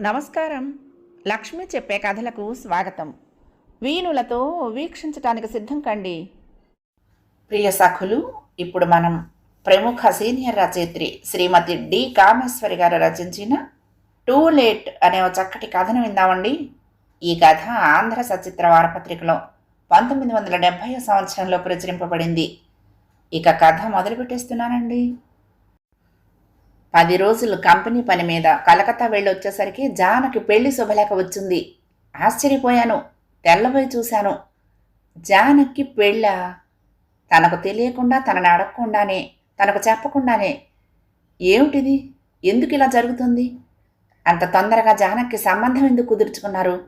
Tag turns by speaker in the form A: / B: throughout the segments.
A: నమస్కారం. లక్ష్మి చెప్పే కథలకు స్వాగతం. వీణులతో వీక్షించటానికి సిద్ధం కండి. ప్రియ సఖులు ఇప్పుడు మనం ప్రముఖ సీనియర్ రచయిత్రి శ్రీమతి డి. కామేశ్వరి గారు రచించిన టూ లేట్ అనే ఒక చక్కటి కథను విందామండి. ఈ కథ ఆంధ్ర సచిత్ర వారపత్రికలో పంతొమ్మిది వందల డెబ్భై సంవత్సరంలో ప్రచురింపబడింది. ఇక కథ మొదలు పెట్టేస్తున్నానండి పది రోజులు కంపెనీ పని మీద కలకత్తా వెళ్ళి వచ్చేసరికి జానకి పెళ్ళి శుభలేఖ వచ్చింది. ఆశ్చర్యపోయాను. తెల్లబోయి చూశాను. జానకి పెళ్ళా? తనకు తెలియకుండా తనని అడగకుండానే తనకు చెప్పకుండానే. ఏమిటిది? ఎందుకు ఇలా జరుగుతుంది? అంత తొందరగా జానక్కి సంబంధం ఎందుకు కుదుర్చుకున్నారు?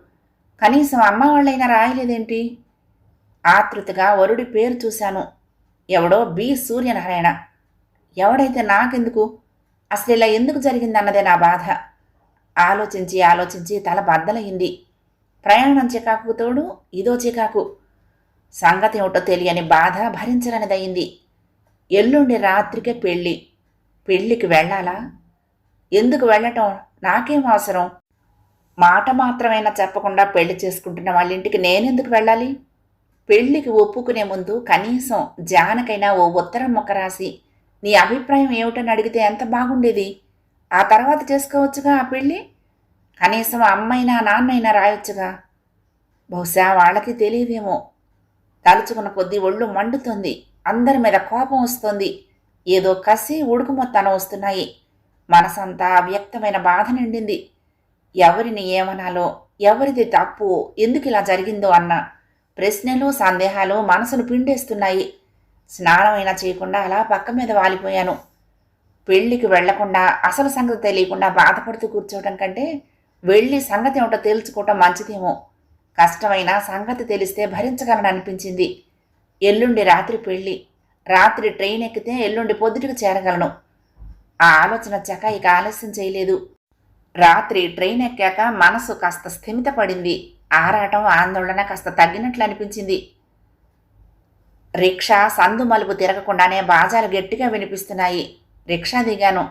A: కనీసం అమ్మ వాళ్ళైనా రాయలేదేంటి? ఆతృతగా వరుడి పేరు చూశాను. ఎవడో బి. సూర్యనారాయణ. ఎవడైతే నాకెందుకు? అసలు ఇలా ఎందుకు జరిగిందన్నదే నా బాధ. ఆలోచించి ఆలోచించి తల బద్దలయ్యింది. ప్రయాణం చికాకు తోడు ఇదో చికాకు. సంగతి ఏమిటో తెలియని బాధ భరించలేనిదయింది ఎల్లుండి రాత్రికే పెళ్ళి. పెళ్ళికి వెళ్ళాలా? ఎందుకు వెళ్ళటం? నాకేం అవసరం? మాట మాత్రమైనా చెప్పకుండా పెళ్ళి చేసుకుంటున్న వాళ్ళ ఇంటికి నేనెందుకు వెళ్ళాలి? పెళ్ళికి ఒప్పుకునే ముందు కనీసం జానకైనా ఓ ఉత్తరం మొక్క రాసి నీ అభిప్రాయం ఏమిటని అడిగితే ఎంత బాగుండేది? ఆ తర్వాత చేసుకోవచ్చుగా ఆ పెళ్ళి? కనీసం అమ్మైనా నాన్నైనా రాయొచ్చుగా? బహుశా వాళ్ళకి తెలియదేమో. తలుచుకున్న కొద్దీ ఒళ్ళు మండుతుంది. అందరి మీద కోపం వస్తుంది. ఏదో కసి ఉడుకుమొత్తనం వస్తున్నాయి. మనసంతా అవ్యక్తమైన బాధ నిండింది. ఎవరిని ఏమనాలో ఎవరిది తప్పు ఎందుకు ఇలా జరిగిందో అన్న ప్రశ్నలు సందేహాలు మనసును పిండేస్తున్నాయి. స్నానమైనా చేయకుండా అలా పక్క మీద వాలిపోయాను. పెళ్ళికి వెళ్ళకుండా అసలు సంగతి తెలియకుండా బాధపడుతూ కూర్చోవడం కంటే వెళ్ళి సంగతి ఏమిటో తేల్చుకోవటం మంచిదేమో. కష్టమైన సంగతి తెలిస్తే భరించగలను అనిపించింది. ఎల్లుండి రాత్రి పెళ్ళి. రాత్రి ట్రైన్ ఎక్కితే ఎల్లుండి పొద్దుటికి చేరగలను. ఆ ఆలోచన వచ్చాక ఇక ఆలస్యం చేయలేదు. రాత్రి ట్రైన్ ఎక్కాక మనసు కాస్త స్థిమితపడింది. ఆరాటం ఆందోళన కాస్త తగ్గినట్లు అనిపించింది. రిక్షా సందు మలుపు తిరగకుండానే బాజాలు గట్టిగా వినిపిస్తున్నాయి. రిక్షా దిగాను.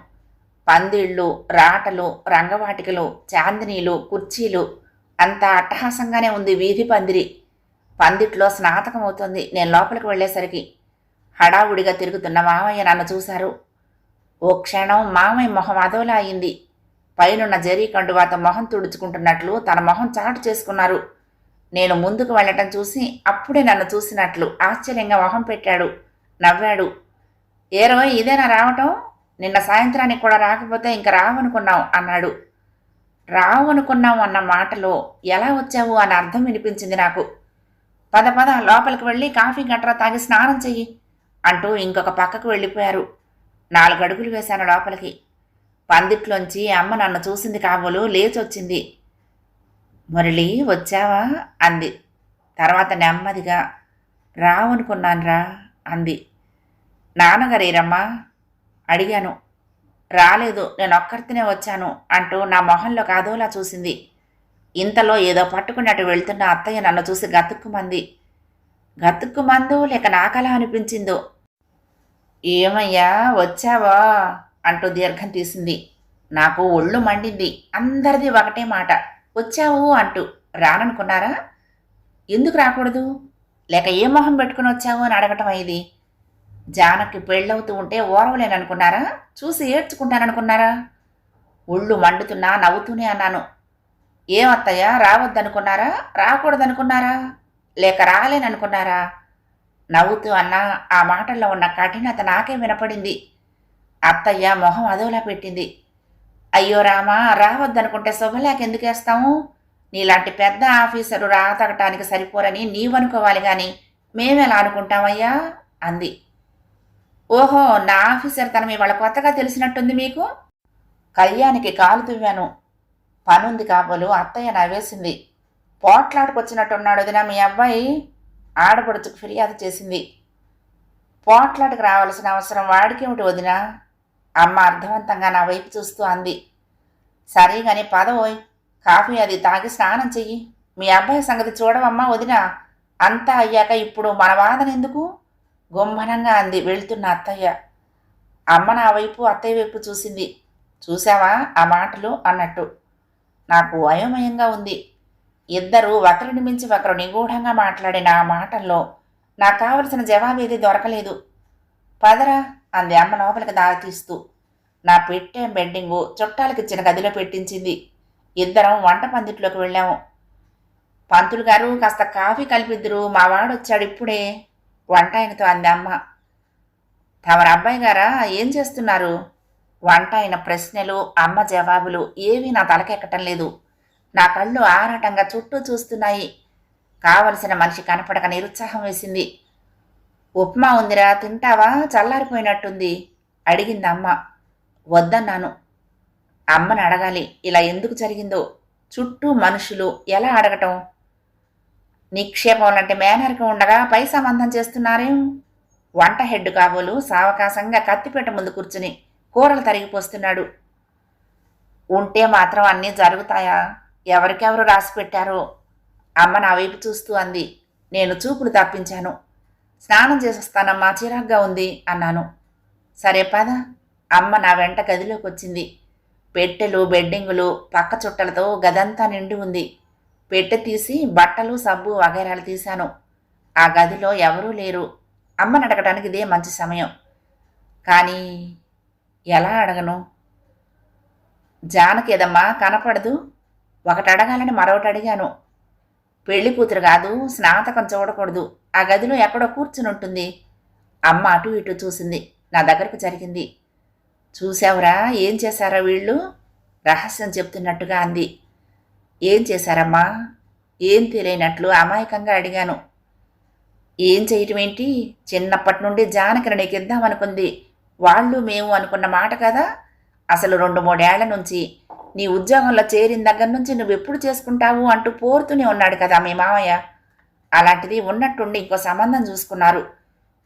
A: పందిళ్ళు రాటలు రంగవాటికలు చాందినీలు కుర్చీలు. అంతా అట్టహాసంగానే ఉంది వీధి పందిరి. పందిట్లో స్నాతకం అవుతుంది నేను లోపలికి వెళ్ళేసరికి హడావుడిగా తిరుగుతున్న మామయ్య నన్ను చూశారు. ఓ క్షణం మామయ్య మొహం అదోలా అయింది. పైనున్న జరీ కండువాత మొహం తుడుచుకుంటున్నట్లు తన మొహం చాటు చేసుకున్నారు. నేను ముందుకు వెళ్ళటం చూసి అప్పుడే నన్ను చూసినట్లు ఆశ్చర్యంగా మొహం పెట్టాడు నవ్వాడు. ఏరో ఇదేనా రావటం? నిన్న సాయంత్రానికి కూడా రాకపోతే ఇంక రావనుకున్నాం అన్నాడు. రావనుకున్నాం అన్న మాటలో ఎలా వచ్చావు అని అర్థం వినిపించింది నాకు. పద పద లోపలికి వెళ్ళి కాఫీ గట్రా తాగి స్నానం చెయ్యి అంటూ ఇంకొక పక్కకు వెళ్ళిపోయారు. నాలుగు అడుగులు వేశాను లోపలికి. పందిట్లోంచి అమ్మ నన్ను చూసింది కాబోలు లేచొచ్చింది. మురళి వచ్చావా? అంది. తర్వాత నెమ్మదిగా రావనుకున్నానురా అంది. నాన్నగారేరమ్మా అడిగాను. రాలేదు నేను ఒక్కరితోనే వచ్చాను అంటూ నా మొహంలో కాదోలా చూసింది. ఇంతలో ఏదో పట్టుకున్నట్టు వెళ్తున్న అత్తయ్య నన్ను చూసి గతుక్కుమంది. గతుక్కుమందో లేక నాకలా అనిపించిందో? ఏమయ్యా వచ్చావా? అంటూ దీర్ఘం తీసింది. నాకు ఒళ్ళు మండింది. అందరిది ఒకటే మాట. వచ్చావు అంటూ రాననుకున్నారా? ఎందుకు రాకూడదు? లేక ఏ మొహం పెట్టుకుని వచ్చావు అని అడగటం అయింది జానకి పెళ్ళవుతూ ఉంటే ఓరవలేననుకున్నారా? చూసి ఏడ్చుకుంటాననుకున్నారా? ఒళ్ళు మండుతున్నా నవ్వుతూనే అన్నాను. ఏమత్తయ్య రావద్దనుకున్నారా? రాకూడదనుకున్నారా? లేక రాలేననుకున్నారా? నవ్వుతూ అన్నా ఆ మాటల్లో ఉన్న కఠినత నాకే వినపడింది. అత్తయ్య మొహం అదోలా పెట్టింది. అయ్యో రామా రావద్దనుకుంటే శుభలేక ఎందుకు వేస్తాము నీలాంటి పెద్ద ఆఫీసరు రాతగటానికి సరిపోరని నీవనుకోవాలి కానీ మేమెలా అనుకుంటామయ్యా? అంది. ఓహో నా ఆఫీసర్ తనం ఇవాళ కొత్తగా తెలిసినట్టుంది మీకు? కళ్యాణికి కాలు తువ్వాను. పనుంది కాబోలు అత్తయ్య నవ్వేసింది. పోట్లాడుకొచ్చినట్టున్నాడు వదినా మీ అబ్బాయి? ఆడపడుచుకు ఫిర్యాదు చేసింది. పోట్లాటకు రావాల్సిన అవసరం వాడికేమిటి వదినా? అమ్మ అర్థవంతంగా నా వైపు చూస్తూ అంది. సరే గాని పదవోయ్ కాఫీ అది తాగి స్నానం చెయ్యి. మీ అబ్బాయి సంగతి చూడవమ్మా వదిన. అంతా అయ్యాక ఇప్పుడు మన వాదన ఎందుకు? గుంభనంగా అంది వెళ్తున్న అత్తయ్య. అమ్మ నా వైపు అత్తయ్య వైపు చూసింది. చూశావా ఆ మాటలు? అన్నట్టు. నాకు అయోమయంగా ఉంది. ఇద్దరు ఒకరిని మించి ఒకరు నిగూఢంగా మాట్లాడిన ఆ మాటల్లో నాకు కావలసిన జవాబేది దొరకలేదు. పదరా అంది అమ్మ లోపలికి దారితీస్తూ నా పెట్టేం బెడ్డింగు చుట్టాలకిచ్చిన గదిలో పెట్టించింది. ఇద్దరం వంట పందిట్లోకి వెళ్ళాము. పంతులు గారు కాస్త కాఫీ కలిపిద్దురు. మా వాడు వచ్చాడు ఇప్పుడే. వంట ఆయనతో అంది అమ్మ. తమరు అబ్బాయి గారా? ఏం చేస్తున్నారు? వంట అయిన ప్రశ్నలు అమ్మ జవాబులు ఏవీ నా తలకెక్కటం లేదు. నా కళ్ళు ఆరాటంగా చుట్టూ చూస్తున్నాయి. కావలసిన మనిషి కనపడక నిరుత్సాహం వేసింది. ఉప్మా ఉందిరా తింటావా? చల్లారిపోయినట్టుంది అడిగింది అమ్మ. వద్దన్నాను. అమ్మని అడగాలి ఇలా ఎందుకు జరిగిందో? చుట్టూ మనుషులు ఎలా అడగటం? నిక్షేపం లాంటి మేనరికం ఉండగా పై సంబంధం చేస్తున్నారేం? వంట హెడ్ కాబోలు సావకాశంగా కత్తిపేట ముందు కూర్చుని కూరలు తరిగిపోస్తున్నాడు. ఉంటే మాత్రం అన్నీ జరుగుతాయా? ఎవరికెవరు రాసి పెట్టారో? అమ్మ నా వైపు చూస్తూ అంది. నేను చూపులు తప్పించాను. స్నానం చేసొస్తానమ్మా చిరాగ్గా ఉంది అన్నాను. సరే పద. అమ్మ నా వెంట గదిలోకి వచ్చింది పెట్టెలు బెడ్డింగులు పక్క చుట్టలతో గదంతా నిండి ఉంది. పెట్టె తీసి బట్టలు సబ్బు వగైరాలు తీశాను. ఆ గదిలో ఎవరూ లేరు. అమ్మని అడగటానికి ఇదే మంచి సమయం. కానీ ఎలా అడగను? జానకి ఏదమ్మా కనపడదు. ఒకటి అడగాలని మరొకటి అడిగాను. పెళ్ళి కూతురు కాదు స్నాతకం చూడకూడదు. ఆ గదిలో ఎక్కడో కూర్చుని ఉంటుంది. అమ్మ అటు ఇటు చూసింది. నా దగ్గరకు జరిగింది. చూసావురా ఏం చేశారా వీళ్ళు? రహస్యం చెప్తున్నట్టుగా అంది. ఏం చేశారమ్మా? ఏం తెలియనట్లు అమాయకంగా అడిగాను. ఏం చేయటం ఏంటి చిన్నప్పటి నుండి జానకిని నీకు ఇద్దామనుకుంది. వాళ్ళు మేము అనుకున్న మాట కదా? అసలు రెండు మూడేళ్ళ నుంచి నీ ఉద్యోగంలో చేరిన దగ్గర నుంచి నువ్వు ఎప్పుడు చేసుకుంటావు అంటూ పోరుతూనే ఉన్నాడు కదా మీ మామయ్య. అలాంటిది ఉన్నట్టుండి ఇంకో సంబంధం చూసుకున్నారు.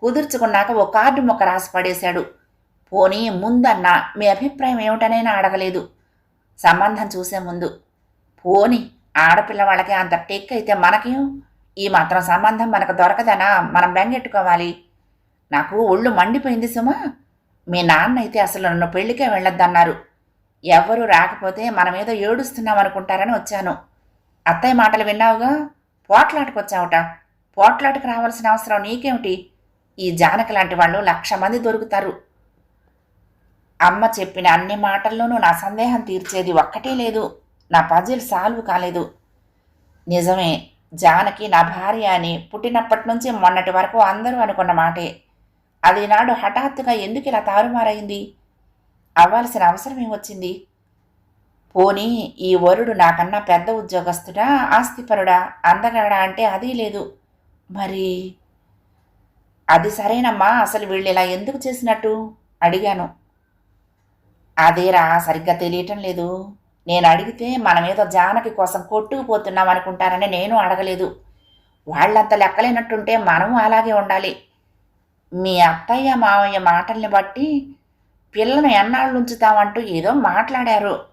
A: కుదుర్చుకున్నాక ఓ కార్డు మొక్క రాసి పడేశాడు. పోనీ ముందన్న మీ అభిప్రాయం ఏమిటనైనా అడగలేదు. సంబంధం చూసే ముందు పోని ఆడపిల్ల వాళ్ళకి అంత టెక్ అయితే మనకేం? ఈ మాత్రం సంబంధం మనకు దొరకదనా? మనం బెంగెట్టుకోవాలి. నాకు ఒళ్ళు మండిపోయింది సుమా. మీ నాన్న అయితే అసలు నన్ను పెళ్ళికే వెళ్ళొద్దన్నారు. ఎవ్వరూ రాకపోతే మనమేదో ఏడుస్తున్నాం అనుకుంటారని వచ్చాను. అత్తయ్య మాటలు విన్నావుగా? పోట్లాటకొచ్చావుట పోట్లాటకు రావాల్సిన అవసరం నీకేమిటి? ఈ జానక లాంటి వాళ్ళు లక్ష మంది దొరుకుతారు. అమ్మ చెప్పిన అన్ని మాటల్లోనూ నా సందేహం తీర్చేది ఒక్కటే లేదు. నా పజిల్ సాల్వ్ కాలేదు. నిజమే జానకి నా భార్య అని పుట్టినప్పటి నుంచి మొన్నటి వరకు అందరూ అనుకున్న మాటే. అది నాడు హఠాత్తుగా ఎందుకు ఇలా తారుమారైంది? అవ్వాల్సిన అవసరం ఏమొచ్చింది? పోనీ ఈ వరుడు నాకన్నా పెద్ద ఉద్యోగస్తుడా ఆస్తిపరుడా అందగడా అంటే అది లేదు. మరి అది సరేనమ్మా అసలు వీళ్ళు ఇలా ఎందుకు చేసినట్టు? అడిగాను. అదేరా సరిగ్గా తెలియటం లేదు. నేను అడిగితే మనమేదో జానకి కోసం కొట్టుకుపోతున్నాం అనుకుంటారని నేను అడగలేదు. వాళ్ళంత లెక్కలేనట్టుంటే మనము అలాగే ఉండాలి. మీ అత్తయ్య మావయ్య మాటల్ని బట్టి పిల్లను ఎన్నాళ్ళు ఉంచుతామంటూ ఏదో మాట్లాడారు.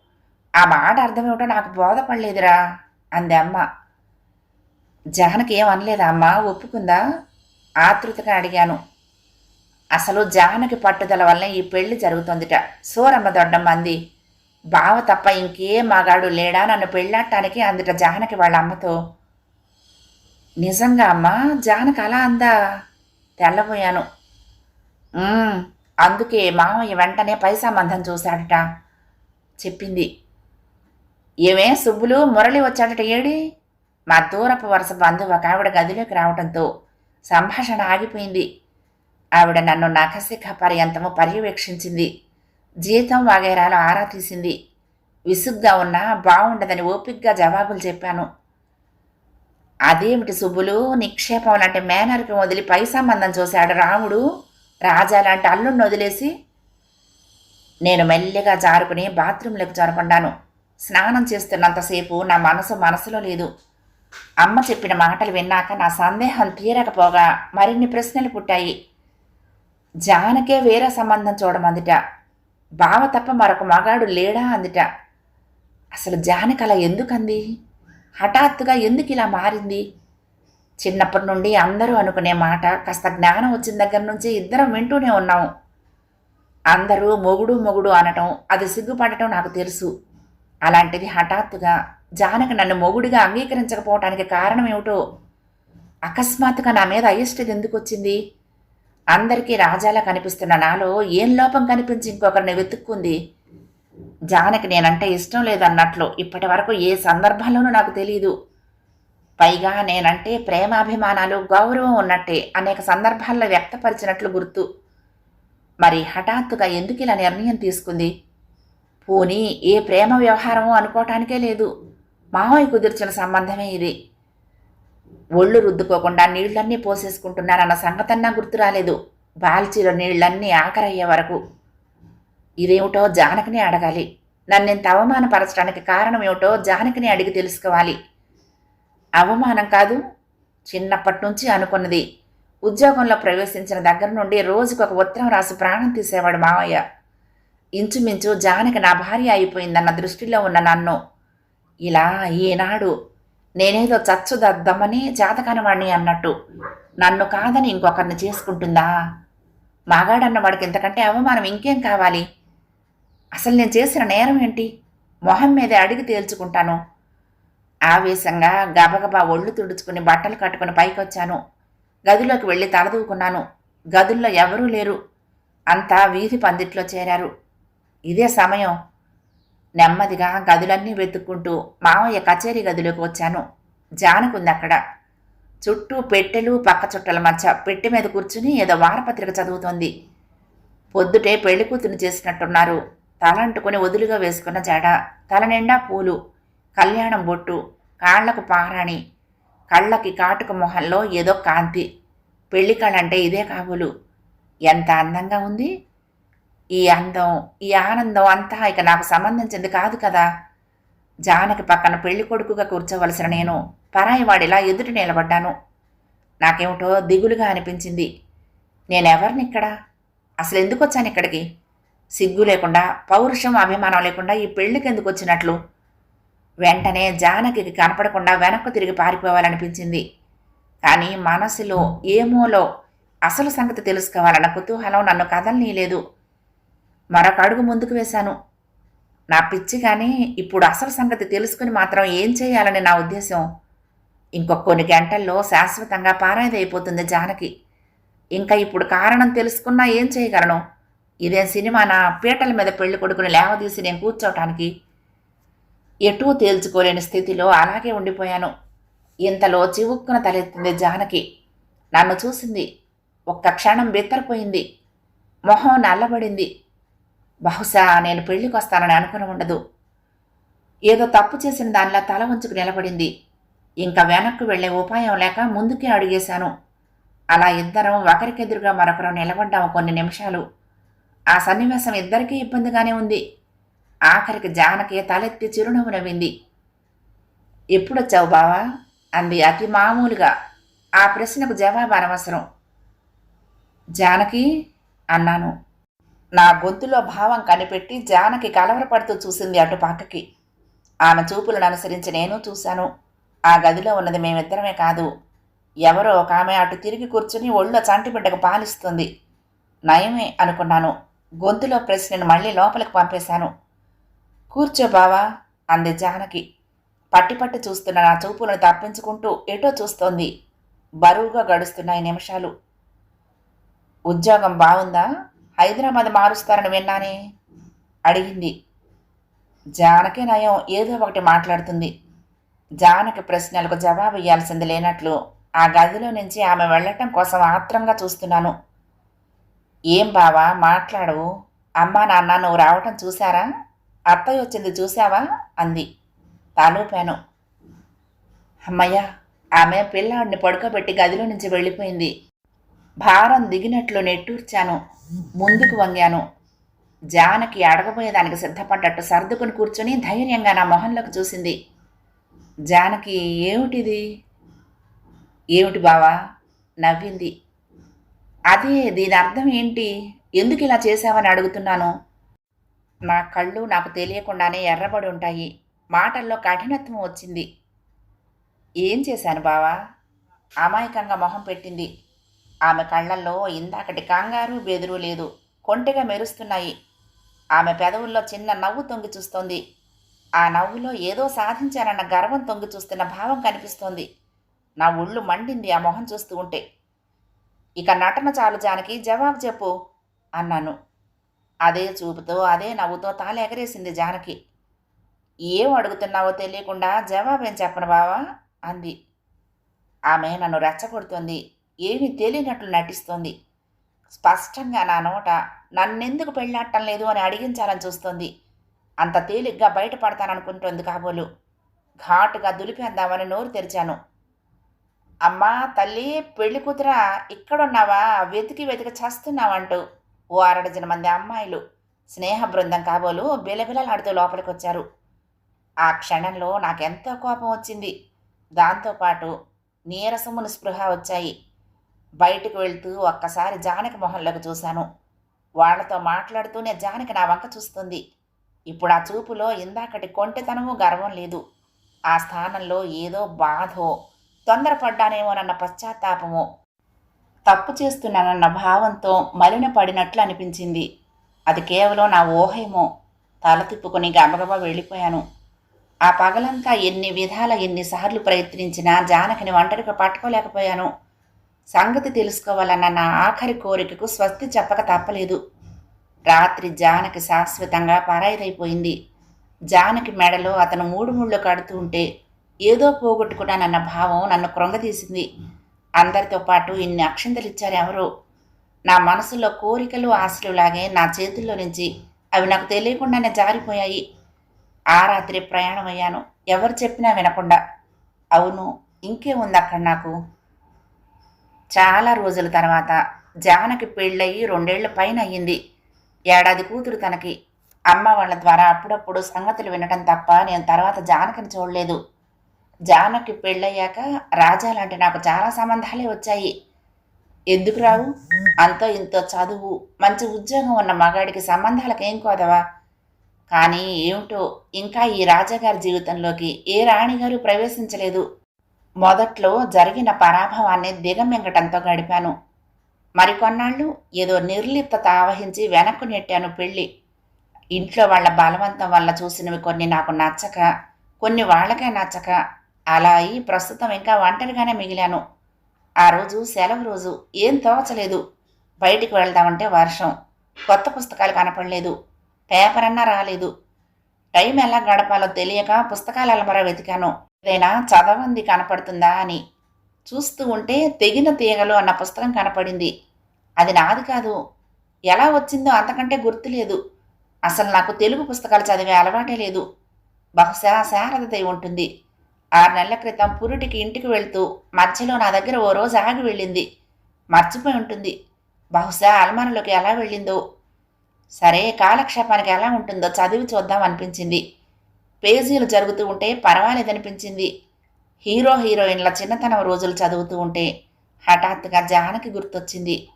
A: ఆ మాట అర్థమేమిటో నాకు బోధపడలేదురా అంది అమ్మ. జహన్కి ఏం అమ్మ? ఒప్పుకుందా? ఆతృతగా అడిగాను. అసలు జహన్కి పట్టుదల వల్ల ఈ పెళ్ళి జరుగుతుందిట సూరమ్మ దొడ్డమ్మ అంది. బావ తప్ప ఇంకే మగాడు లేడా? నన్ను పెళ్ళాటానికి అందుట జానకి వాళ్ళ అమ్మతో. నిజంగా అమ్మా జానకి అలా అందా? తెల్లబోయాను. అందుకే మామయ్య వెంటనే పై సంబంధం చూశాడట. చెప్పింది. ఏమే సుబ్బులు మురళి వచ్చాడట ఏడి? మా దూరపు వరుస బంధువు ఒక ఆవిడ గదిలోకి రావడంతో సంభాషణ ఆగిపోయింది. ఆవిడ నన్ను నఖశిఖ పర్యంతము పర్యవేక్షించింది. జీతం వగైరాలు ఆరా తీసింది. విసుగ్గా ఉన్నా బాగుండదని ఓపిగ్గా జవాబులు చెప్పాను. అదేమిటి సుబ్బులు నిక్షేపం లాంటి మేనర్కి వదిలి పై సంబంధం చూశాడు రాముడు? రాజా లాంటి అల్లుణ్ణి వదిలేసి నేను మెల్లిగా జారుకుని బాత్రూంలోకి జరపండాను స్నానం చేస్తున్నంతసేపు నా మనసు మనసులో లేదు. అమ్మ చెప్పిన మాటలు విన్నాక నా సందేహం తీరకపోగా మరిన్ని ప్రశ్నలు పుట్టాయి. జానకే వేరే సంబంధం చూడమందిట. బావ తప్ప మరొక మగాడు లేడా అందిట. అసలు జానకి అలా ఎందుకంది? హఠాత్తుగా ఎందుకు ఇలా మారింది? చిన్నప్పటి నుండి అందరూ అనుకునే మాట కాస్త జ్ఞానం వచ్చిన దగ్గర నుంచి ఇద్దరం వింటూనే ఉన్నాం. అందరూ మొగుడు మొగుడు అనటం అది సిగ్గుపడటం నాకు తెలుసు. అలాంటిది హఠాత్తుగా జానకి నన్ను మొగుడిగా అంగీకరించకపోవటానికి కారణం ఏమిటో? అకస్మాత్తుగా నా మీద అయిష్టది ఎందుకు వచ్చింది? అందరికీ రాజాలా కనిపిస్తున్న నాలో ఏం లోపం కనిపించి ఇంకొకరిని వెతుక్కుంది? జానకి నేనంటే ఇష్టం లేదన్నట్లు ఇప్పటి వరకు ఏ సందర్భంలోనూ నాకు తెలియదు పైగా నేనంటే ప్రేమాభిమానాలు గౌరవం ఉన్నట్టే అనేక సందర్భాల్లో వ్యక్తపరిచినట్లు గుర్తు. మరి హఠాత్తుగా ఎందుకు ఇలా నిర్ణయం తీసుకుంది? పోనీ ఏ ప్రేమ వ్యవహారమో అనుకోవటానికే లేదు. మావయ్య కుదిర్చిన సంబంధమే ఇది. ఒళ్ళు రుద్దుకోకుండా నీళ్ళన్నీ పోసేసుకుంటున్నానన్న సంగతన్నా గుర్తు రాలేదు బాల్చీలో నీళ్ళన్నీ ఆఖరయ్యే వరకు. ఇదేమిటో జానకిని అడగాలి. నన్నింత అవమానపరచడానికి కారణమేమిటో జానకిని అడిగి తెలుసుకోవాలి. అవమానం కాదు. చిన్నప్పటి నుంచి అనుకున్నది. ఉద్యోగంలో ప్రవేశించిన దగ్గర నుండి రోజుకు ఒక ఉత్తరం రాసి ప్రాణం తీసేవాడు మావయ్య. ఇంచుమించు జానకి నా భార్య అయిపోయిందన్న దృష్టిలో ఉన్న నన్ను. ఇలా ఈనాడు నేనేదో చచ్చుదద్దామని చేతకానివాణ్ణి అన్నట్టు. నన్ను కాదని ఇంకొకరిని చేసుకుంటుందా? మాగాడన్నవాడికి ఇంతకంటే అవమానం ఇంకేం కావాలి? అసలు నేను చేసిన నేరం ఏంటి? మొహం మీదే అడిగి తేల్చుకుంటాను. ఆవేశంగా గబగబా ఒళ్ళు తుడుచుకుని బట్టలు కట్టుకుని పైకొచ్చాను. గదిలోకి వెళ్ళి తలదూకున్నాను గదుల్లో ఎవరూ లేరు. అంతా వీధి పందిట్లో చేరారు. ఇదే సమయం. నెమ్మదిగా గదులన్నీ వెతుక్కుంటూ మావయ్య కచేరీ గదిలోకి వచ్చాను. జానకుంది అక్కడ చుట్టూ పెట్టెలు పక్క చుట్టల మధ్య పెట్టె మీద కూర్చుని ఏదో వారపత్రిక చదువుతోంది. పొద్దుటే పెళ్ళి కూతురు చేసినట్టున్నారు. తలంటుకుని వదులుగా వేసుకున్న జడ. తల నిండా పూలు. కళ్యాణం బొట్టు కాళ్ళకు పారాణి కళ్ళకి కాటుక మొహంలో ఏదో కాంతి. పెళ్ళి కళ్ళంటే ఇదే కాబోలు. ఎంత అందంగా ఉంది. ఈ అందం ఈ ఆనందం అంతా ఇక నాకు సంబంధించింది కాదు కదా. జానకి పక్కన పెళ్ళి కొడుకుగా కూర్చోవలసిన నేను పరాయి వాడిలా ఎదుటి నిలబడ్డాను. నాకేమిటో దిగులుగా అనిపించింది. నేనెవరిని ఇక్కడ? అసలు ఎందుకు వచ్చాను ఇక్కడికి? సిగ్గు లేకుండా పౌరుషం అభిమానం లేకుండా ఈ పెళ్ళికి ఎందుకు వచ్చినట్లు? వెంటనే జానకి కనపడకుండా వెనక్కు తిరిగి పారిపోవాలనిపించింది. కానీ మనసులో ఏమోలో అసలు సంగతి తెలుసుకోవాలన్న కుతూహలం నన్ను కదలనీయలేదు. మరొక అడుగు ముందుకు వేశాను. నా పిచ్చి కానీ ఇప్పుడు అసలు సంగతి తెలుసుకుని మాత్రం ఏం చేయాలని నా ఉద్దేశం? ఇంకొక కొన్ని గంటల్లో శాశ్వతంగా పారాయిదైపోతుంది జానకి. ఇంకా ఇప్పుడు కారణం తెలుసుకున్నా ఏం చేయగలను? ఇదేం సినిమా నా పీటల మీద పెళ్ళి కొడుకుని లేవదీసి నేను కూర్చోవటానికి ఎటూ తేల్చుకోలేని స్థితిలో అలాగే ఉండిపోయాను. ఇంతలో చివుక్కున తలెత్తింది జానకి. నన్ను చూసింది. ఒక్క క్షణం బెత్తరపోయింది. మొహం నల్లబడింది. బహుశా నేను పెళ్ళికొస్తానని అనుకుని ఉండదు. ఏదో తప్పు చేసిన దానిలా తల వంచుకు నిలబడింది. ఇంకా వెనక్కు వెళ్ళే ఉపాయం లేక ముందుకే అడిగేశాను. అలా ఇద్దరం ఒకరికెదురుగా మరొకరు నిలబడ్డాము కొన్ని నిమిషాలు. ఆ సన్నివేశం ఇద్దరికీ ఇబ్బందిగానే ఉంది. ఆఖరికి జానకి తలెత్తి చిరునవ్వు నవ్వింది ఎప్పుడొచ్చావు బావా? అంది అతి మామూలుగా. ఆ ప్రశ్నకు జవాబు అనవసరం. జానకి అన్నాను. నా గొంతులో భావం కనిపెట్టి జానకి కలవరపడుతూ చూసింది అటు పక్కకి. ఆమె చూపులను అనుసరించి నేను చూశాను. ఆ గదిలో ఉన్నది మేమిద్దరమే కాదు. ఎవరో ఒక ఆమె అటు తిరిగి కూర్చుని ఒళ్ళో చంటిబిడ్డకు పాలిస్తుంది. నయమే అనుకున్నాను. గొంతులో ప్రశ్నను మళ్ళీ లోపలికి పంపేశాను. కూర్చో బావా అంది జానకి. పట్టి పట్టి చూస్తున్న నా చూపులను తప్పించుకుంటూ ఎటో చూస్తోంది. బరువుగా గడుస్తున్నాయి నిమిషాలు. ఉద్యోగం బాగుందా హైదరాబాద్ మారుస్తారని విన్నానే అడిగింది. జానకి నయం ఏదో ఒకటి మాట్లాడుతుంది. జానకి ప్రశ్నలకు జవాబు ఇవ్వాల్సింది లేనట్లు ఆ గదిలో నుంచి ఆమె వెళ్ళటం కోసం ఆత్రంగా చూస్తున్నాను. ఏం బావా మాట్లాడవు? అమ్మా నాన్న నువ్వు రావటం చూసారా అత్తయ్య వచ్చింది చూసావా? అంది. తాలూపాను అమ్మయ్య ఆమె పిల్లాడిని పడుకోబెట్టి గదిలో నుంచి వెళ్ళిపోయింది. భారం దిగినట్లు నెట్టూర్చాను. ముందుకు వంగాను. జానకి అడగబోయేదానికి సిద్ధపడ్డట్టు సర్దుకుని కూర్చుని ధైర్యంగా నా మొహంలోకి చూసింది. జానకి ఏమిటిది? ఏమిటి బావా? నవ్వింది. అదే దీని అర్థం ఏంటి? ఎందుకు ఇలా చేశావని అడుగుతున్నాను? నా కళ్ళు నాకు తెలియకుండానే ఎర్రబడి ఉంటాయి. మాటల్లో కఠినత్వం వచ్చింది. ఏం చేశాను బావా? అమాయకంగా మొహం పెట్టింది. ఆమె కళ్ళల్లో ఇందాకటి కంగారు బెదురు లేదు. కొంటెగా మెరుస్తున్నాయి. ఆమె పెదవుల్లో చిన్న నవ్వు తొంగి చూస్తోంది. ఆ నవ్వులో ఏదో సాధించానన్న గర్వం తొంగి చూస్తున్న భావం కనిపిస్తోంది. నా ఒళ్ళు మండింది ఆ మొహం చూస్తూ ఉంటే. ఇక నటన చాలు జానకి జవాబు చెప్పు అన్నాను. అదే చూపుతో అదే నవ్వుతో తాళ ఎగరేసింది జానకి. ఏం అడుగుతున్నావో తెలియకుండా జవాబేం చెప్పను బావా? అంది. ఆమె నన్ను రెచ్చగొడుతుంది ఏమీ తెలియనట్లు నటిస్తోంది. స్పష్టంగా నా నోట నన్నెందుకు పెళ్ళాడటం లేదు అని అడిగించాలని చూస్తోంది. అంత తేలిగ్గా బయటపడతాననుకుంటోంది కాబోలు. ఘాటుగా దులిపేద్దామని నోరు తెరిచాను. అమ్మా తల్లి పెళ్ళి కూతురా ఇక్కడున్నావా? వెతికి వెతికి చస్తున్నావంటూ. ఓ అరడజన మంది అమ్మాయిలు స్నేహ బృందం కాబోలు బిలబిలలాడుతూ లోపలికి వచ్చారు ఆ క్షణంలో నాకెంతో కోపం వచ్చింది. దాంతోపాటు నీరసమును స్పృహ వచ్చాయి. బయటకు వెళ్తూ ఒక్కసారి జానకి మొహంలోకి చూశాను. వాళ్ళతో మాట్లాడుతూనే జానకి నా వంక చూస్తుంది. ఇప్పుడు ఆ చూపులో ఇందాకటి కొంటెతనము గర్వం లేదు. ఆ స్థానంలో ఏదో బాధో తొందరపడ్డానేమోనన్న పశ్చాత్తాపమో తప్పు చేస్తున్నానన్న భావంతో మలిన పడినట్లు అనిపించింది. అది కేవలం నా ఊహేమో తల తిప్పుకొని గబగబా వెళ్ళిపోయాను. ఆ పగలంతా ఎన్ని విధాల ఎన్నిసార్లు ప్రయత్నించినా జానకిని ఒంటరిగా పట్టుకోలేకపోయాను. సంగతి తెలుసుకోవాలన్న నా ఆఖరి కోరికకు స్వస్తి చెప్పక తప్పలేదు. రాత్రి జానకి శాశ్వతంగా పరాయిదైపోయింది జానకి మెడలో అతను మూడు ముళ్ళు కడుతూ ఉంటే ఏదో పోగొట్టుకున్నానన్న భావం నన్ను కృంగతీసింది అందరితో పాటు ఇన్ని అక్షంతలు ఇచ్చారు ఎవరు. నా మనసులో కోరికలు ఆశలు లాగే నా చేతుల్లో నుంచి అవి నాకు తెలియకుండానే జారిపోయాయి. ఆ రాత్రి ప్రయాణం అయ్యాను. ఎవరు చెప్పినా వినకుండా. అవును ఇంకే ఉంది అక్కడ నాకు. చాలా రోజుల తర్వాత జానకి పెళ్ళయి రెండేళ్ళ పైన అయ్యింది. ఏడాది కూతురు తనకి. అమ్మ వాళ్ళ ద్వారా అప్పుడప్పుడు సంగతులు వినడం తప్ప నేను తర్వాత జానకిని చూడలేదు. జానకి పెళ్ళయ్యాక రాజాలంటే నాకు చాలా సంబంధాలే వచ్చాయి. ఎందుకు రావు? అంతో ఇంతో చదువు మంచి ఉద్యోగం ఉన్న మగాడికి సంబంధాలకు ఏం కోదవా? కానీ ఏమిటో ఇంకా ఈ రాజాగారి జీవితంలోకి ఏ రాణిగారు ప్రవేశించలేదు. మొదట్లో జరిగిన పరాభవాన్ని దిగమింగటంతో గడిపాను. మరికొన్నాళ్ళు ఏదో నిర్లిప్తత ఆవహించి వెనక్కు నెట్టాను పెళ్ళి. ఇంట్లో వాళ్ళ బలవంతం వల్ల చూసినవి కొన్ని నాకు నచ్చక కొన్ని వాళ్ళకే నచ్చక అలా అయి ప్రస్తుతం ఇంకా ఒంటరిగానే మిగిలాను. ఆ రోజు సెలవు రోజు ఏం తోచలేదు. బయటికి వెళ్దామంటే వర్షం. కొత్త పుస్తకాలు కనపడలేదు. పేపర్ అన్నా రాలేదు. టైం ఎలా గడపాలో తెలియక పుస్తకాల అలమర వెతికాను. ఏదైనా చదవంది కనపడుతుందా అని చూస్తూ ఉంటే తెగిన తీగలు అన్న పుస్తకం కనపడింది. అది నాది కాదు. ఎలా వచ్చిందో అంతకంటే గుర్తులేదు. అసలు నాకు తెలుగు పుస్తకాలు చదివే అలవాటే లేదు. బహుశా శారదదై ఉంటుంది. ఆరు నెలల క్రితం పురుటికి ఇంటికి వెళ్తూ మధ్యలో నా దగ్గర ఓ రోజు ఆగి వెళ్ళింది. మర్చిపోయి ఉంటుంది. బహుశా అల్మారలోకి ఎలా వెళ్ళిందో. సరే కాలక్షేపానికి ఎలా ఉంటుందో చదివి చూద్దాం అనిపించింది. పేజీలు జరుగుతూ ఉంటే పర్వాలేదనిపించింది. హీరో హీరోయిన్ల చిన్నతనం రోజులు చదువుతూ ఉంటే హఠాత్తుగా జానకి గుర్తొచ్చింది.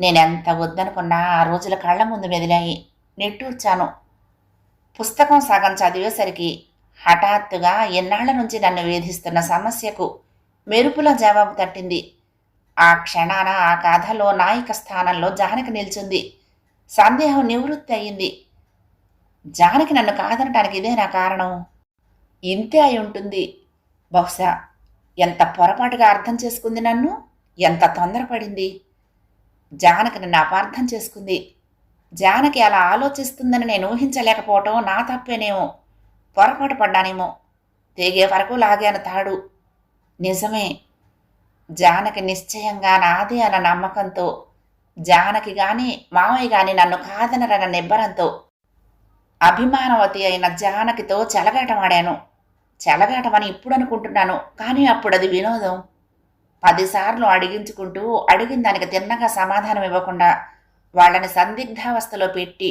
A: నేనెంత వద్దనుకున్నా ఆ రోజుల కళ్ళ ముందు మెదిలాయి. నెట్టూర్చాను. పుస్తకం సగం చదివేసరికి హఠాత్తుగా ఎన్నాళ్ళ నుంచి నన్ను వేధిస్తున్న సమస్యకు మెరుపుల జవాబు తట్టింది. ఆ క్షణాన ఆ కథలో నాయక స్థానంలో జానకి నిల్చుంది. సందేహం నివృత్తి అయింది. జానకి నన్ను కాదనటానికి ఇదే నా కారణం? ఇంతే అయి ఉంటుంది. బహుశా ఎంత పొరపాటుగా అర్థం చేసుకుంది నన్ను? ఎంత తొందరపడింది? జానకి నన్ను అపార్థం చేసుకుంది. జానకి అలా ఆలోచిస్తుందని నేను ఊహించలేకపోవటం నా తప్పేనేమో. పొరపాటు పడ్డానేమో. తెగే వరకు లాగాను తాడు. నిజమే జానకి నిశ్చయంగా నాది అన్న నమ్మకంతో జానకి గాని మామయ్య గాని నన్ను కాదనరన్న నిబ్బరంతో అభిమానవతి అయిన జానకితో చెలగాటమాడాను. చెలగాటమని ఇప్పుడు అనుకుంటున్నాను కానీ అప్పుడు అది వినోదం. పదిసార్లు అడిగించుకుంటూ అడిగిన దానికి తిన్నగా సమాధానం ఇవ్వకుండా వాళ్ళని సందిగ్ధావస్థలో పెట్టి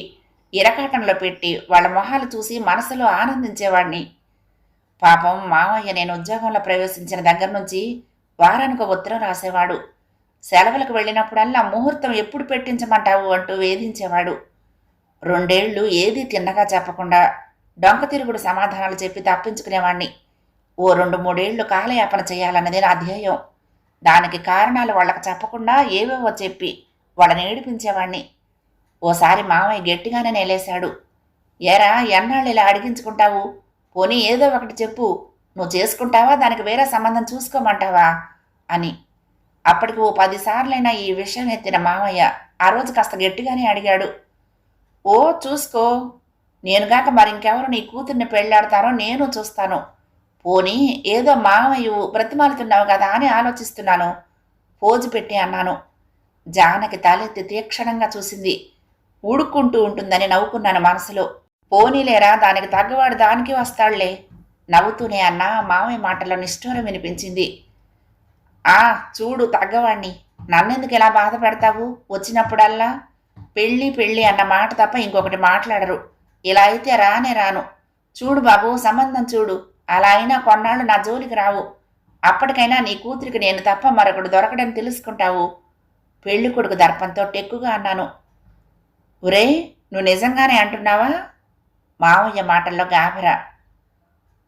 A: ఇరకాటంలో పెట్టి వాళ్ళ మొహాలు చూసి మనసులో ఆనందించేవాడిని పాపం మామయ్య నేను ఉద్యోగంలో ప్రవేశించిన దగ్గర నుంచి వారానికి ఉత్తరం రాసేవాడు. సెలవులకు వెళ్ళినప్పుడల్లా ముహూర్తం ఎప్పుడు పెట్టించమంటావు అంటూ వేధించేవాడు. రెండేళ్ళు ఏదీ తిన్నగా చెప్పకుండా డొంక తిరుగుడు సమాధానాలు చెప్పి తప్పించుకునేవాణ్ణి. ఓ రెండు మూడేళ్ళు కాలయాపన చేయాలన్నది నా ధ్యేయం. దానికి కారణాలు వాళ్ళకి చెప్పకుండా ఏవేవో చెప్పి వాళ్ళని ఏడిపించేవాణ్ణి. ఓసారి మామయ్య గట్టిగానే నేలేశాడు. ఏరా ఎన్నాళ్ళు ఇలా అడిగించుకుంటావు? పోనీ ఏదో ఒకటి చెప్పు. నువ్వు చేసుకుంటావా? దానికి వేరే సంబంధం చూసుకోమంటావా? అని. అప్పటికి ఓ పదిసార్లైనా ఈ విషయం ఎత్తిన మామయ్య ఆ రోజు కాస్త గట్టిగానే అడిగాడు. ఓ చూసుకో. నేనుగాక మరింకెవరు నీ కూతుర్ని పెళ్ళాడతారో నేను చూస్తాను. పోనీ ఏదో మామయ్య బ్రతిమాలుతున్నావు కదా అని ఆలోచిస్తున్నాను. పోజు పెట్టి అన్నాను. జానకి తలెత్తి తీక్షణంగా చూసింది. ఊడుక్కుంటూ ఉంటుందని నవ్వుకున్నాను మనసులో. పోనీలేరా దానికి తగ్గవాడు దానికి వస్తాడులే నవ్వుతూనే అన్నా మామయ్య మాటలో నిష్ఠూరం వినిపించింది. ఆ చూడు తగ్గవాణ్ణి. నన్నెందుకు ఇలా బాధ పెడతావు? వచ్చినప్పుడల్లా పెళ్ళి పెళ్ళి అన్న మాట తప్ప ఇంకొకటి మాట్లాడరు. ఇలా అయితే రానే రాను. చూడు బాబు సంబంధం చూడు. అలా అయినా కొన్నాళ్ళు నా జోలికి రావు. అప్పటికైనా నీ కూతురికి నేను తప్ప మరొకడు దొరకడం తెలుసుకుంటావు. పెళ్ళికొడుకు దర్పంతో టెక్కుగా అన్నాను. ఒరే నువ్వు నిజంగానే అంటున్నావా? మావయ్య మాటల్లో గాబరా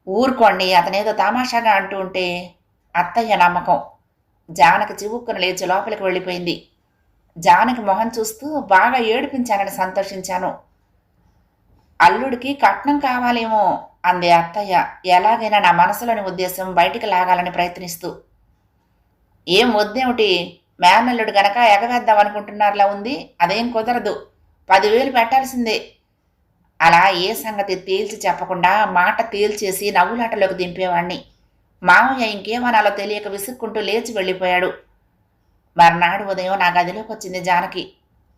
A: ఊరుకోండి అతనేదో తమాషాగా అంటూ ఉంటే అత్తయ్య నమ్మకం. జానకి చివుక్కున లేచి లోపలికి వెళ్ళిపోయింది. జానకి మొహం చూస్తూ బాగా ఏడిపించానని సంతోషించాను. అల్లుడికి కట్నం కావాలేమో అంది అత్తయ్య. ఎలాగైనా నా మనసులోని ఉద్దేశం బయటికి లాగాలని ప్రయత్నిస్తూ. ఏం వద్దేమిటి? మేనల్లుడు గనక ఎగవేద్దాం అనుకుంటున్నారులా ఉంది అదేం కుదరదు. పదివేలు పెట్టాల్సిందే. అలా ఏ సంగతి తేల్చి చెప్పకుండా మాట తేల్చేసి నవ్వులాటలోకి దింపేవాణ్ణి. మామయ్య ఇంకేమనాలో తెలియక విసుక్కుంటూ లేచి వెళ్ళిపోయాడు. మర్నాడు ఉదయం నా గదిలోకి వచ్చింది జానకి.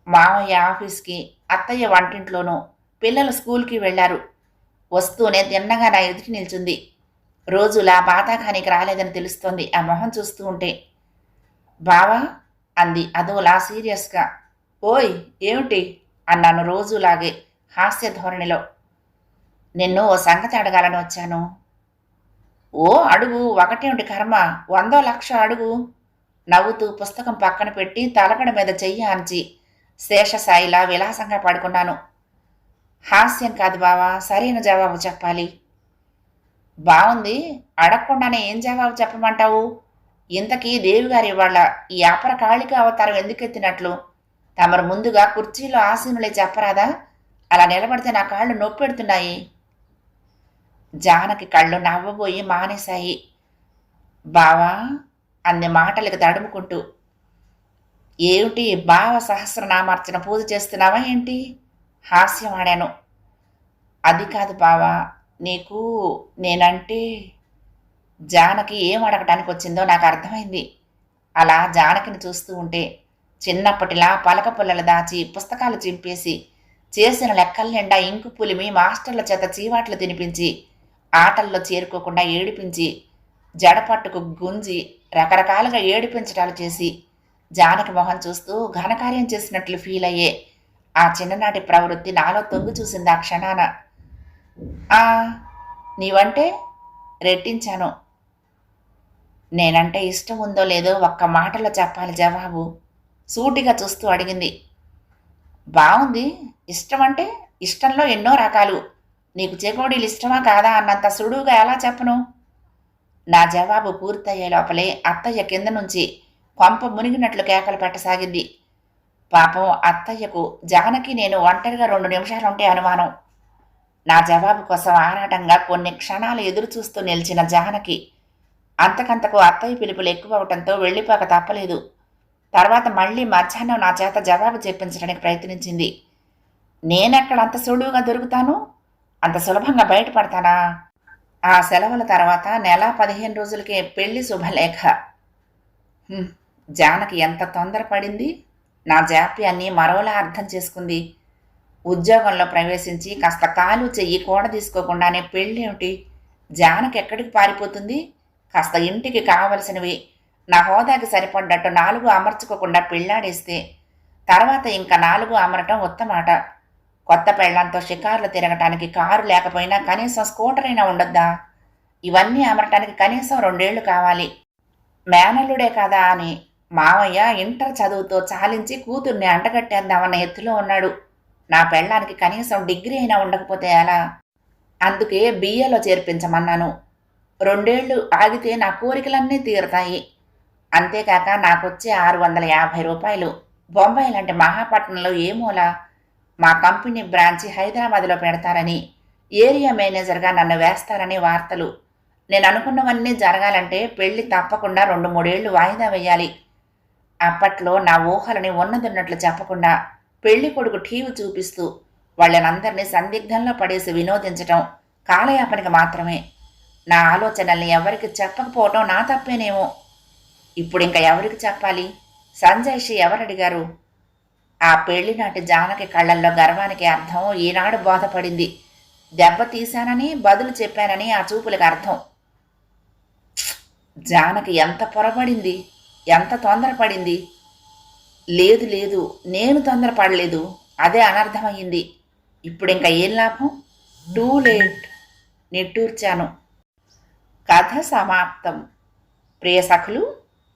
A: మామయ్య ఆఫీస్కి అత్తయ్య వంటింట్లోనూ పిల్లలు స్కూల్కి వెళ్ళారు వస్తూనే తిన్నగా నా ఎదుటి నిల్చుంది. రోజులా బాతాఖానికి రాలేదని తెలుస్తోంది ఆ మొహం చూస్తూ ఉంటే. బావా అంది. అదోలా సీరియస్గా. ఓయ్ ఏమిటి? అన్నాను రోజులాగే హాస్య ధోరణిలో నిన్ను ఓ సంగతి అడగాలని వచ్చాను. ఓ అడుగు ఒకటేమిటి కర్మ? వందో లక్ష అడుగు. నవ్వుతూ పుస్తకం పక్కన పెట్టి తలకడ మీద చెయ్యి ఆంచి శేషసాయిలా విలాసంగా పడుకున్నాను. హాస్యం కాదు బావా సరైన జవాబు చెప్పాలి. బాగుంది అడగకుండానే ఏం జవాబు చెప్పమంటావు? ఇంతకీ దేవిగారి వాళ్ళ ఈ అపర కాళిక అవతారం ఎందుకు ఎత్తినట్లు తమరు ముందుగా కుర్చీలో ఆసీనులే చెప్పరాదా? అలా నిలబడితే నా కాళ్ళు నొప్పెడుతున్నాయి. జానకి కళ్ళు నవ్వబోయి మానేశాయి. బావా అన్ని మాటలకు తడుముకుంటూ ఏమిటి బావ సహస్రనామార్చన పూజ చేస్తున్నావా ఏంటి? హాస్యం ఆడాను. అది కాదు బావా నీకు నేనంటే జానకి ఏం అడగటానికి వచ్చిందో నాకు అర్థమైంది. అలా జానకిని చూస్తూ ఉంటే చిన్నప్పటిలా పలక పుల్లలు దాచి పుస్తకాలు చింపేసి చేసిన లెక్కల నిండా ఇంకు పులిమి మాస్టర్ల చేత చీవాట్లు తినిపించి ఆటల్లో చేరుకోకుండా ఏడిపించి జడపట్టుకు గుంజి రకరకాలుగా ఏడిపించటాలు చేసి జానకి మొహం చూస్తూ ఘనకార్యం చేసినట్లు ఫీల్ అయ్యే ఆ చిన్ననాటి ప్రవృత్తి నాలో తొంగి చూసింది ఆ క్షణాన. ఆ నీవంటే రెట్టించాను. నేనంటే ఇష్టం ఉందో లేదో ఒక్క మాటలో చెప్పాలి జవాబు. సూటిగా చూస్తూ అడిగింది. బాగుంది ఇష్టం అంటే ఇష్టంలో ఎన్నో రకాలు. నీకు చేకోడీలు ఇష్టమా కాదా అన్నంత సుడువుగా ఎలా చెప్పను? నా జవాబు పూర్తయ్యే లోపలే అత్తయ్య కింద నుంచి కొంప మునిగినట్లు కేకలు పెట్టసాగింది. పాపం అత్తయ్యకు జానకి నేను ఒంటరిగా రెండు నిమిషాలుంటే అనుమానం. నా జవాబు కోసం ఆరాటంగా కొన్ని క్షణాలు ఎదురు చూస్తూ నిలిచిన జానకి అంతకంతకు అత్తయ్య పిలుపులు ఎక్కువ అవటంతో వెళ్ళిపోక తప్పలేదు. తర్వాత మళ్ళీ మధ్యాహ్నం నా చేత జవాబు చెప్పించడానికి ప్రయత్నించింది. నేనెక్కడ అంత సులువుగా దొరుకుతాను? అంత సులభంగా బయటపడతానా? ఆ సెలవుల తర్వాత నెల పదిహేను రోజులకే పెళ్ళి శుభలేఖ. జానకి ఎంత తొందరపడింది? నా జాప్యాన్ని మరోలా అర్థం చేసుకుంది. ఉద్యోగంలో ప్రవేశించి కాస్త కాలు చెయ్యి కూడ తీసుకోకుండానే పెళ్ళేమిటి? జానకి ఎక్కడికి పారిపోతుంది? కాస్త ఇంటికి కావలసినవి నా హోదాకి సరిపడ్డట్టు నాలుగు అమర్చుకోకుండా పెళ్ళాడేస్తే తర్వాత ఇంకా నాలుగు అమరటం ఉత్తమాట. కొత్త పెళ్ళంతో షికార్లు తిరగటానికి కారు లేకపోయినా కనీసం స్కూటర్ అయినా ఉండొద్దా? ఇవన్నీ అమరటానికి కనీసం రెండేళ్ళు కావాలి. మేనల్లుడే కదా అని మావయ్య ఇంటర్ చదువుతో చాలించి కూతుర్ని అంటగట్టేద్దామన్న ఎత్తులో ఉన్నాడు. నా పెళ్ళానికి కనీసం డిగ్రీ అయినా ఉండకపోతే ఎలా? అందుకే బిఏలో చేర్పించమన్నాను. రెండేళ్ళు ఆగితే నా కోరికలన్నీ తీరుతాయి. అంతేకాక నాకొచ్చే ఆరు వందల యాభై రూపాయలు. బొంబాయి లాంటి మహాపట్నంలో ఏమోలా మా కంపెనీ బ్రాంచి హైదరాబాద్లో పెడతారని ఏరియా మేనేజర్గా నన్ను వేస్తారని వార్తలు. నేను అనుకున్నవన్నీ జరగాలంటే పెళ్ళి తప్పకుండా రెండు మూడేళ్ళు వాయిదా వేయాలి. అప్పట్లో నా ఊహలని ఉన్నదున్నట్లు చెప్పకుండా పెళ్ళి కొడుకు టీవీ చూపిస్తూ వాళ్ళనందరినీ సందిగ్ధంలో పడేసి వినోదించటం కాలయాపనకి మాత్రమే. నా ఆలోచనల్ని ఎవరికి చెప్పకపోవటం నా తప్పేనేమో. ఇప్పుడు ఇంకా ఎవరికి చెప్పాలి? సంజయ్షి ఎవరడిగారు? ఆ పెళ్ళినాటి జానకి కళ్ళల్లో గర్వానికి అర్థం ఈనాడు బోధపడింది. దెబ్బ తీశానని బదులు చెప్పానని ఆ చూపులకు అర్థం. జానకి ఎంత పొరపడింది? ఎంత తొందరపడింది? లేదు లేదు నేను తొందరపడలేదు. అదే అనర్థమయ్యింది. ఇప్పుడు ఇంకా ఏం లాభం? Too late. నిట్టూర్చాను. కథ సమాప్తం. ప్రియ సఖులు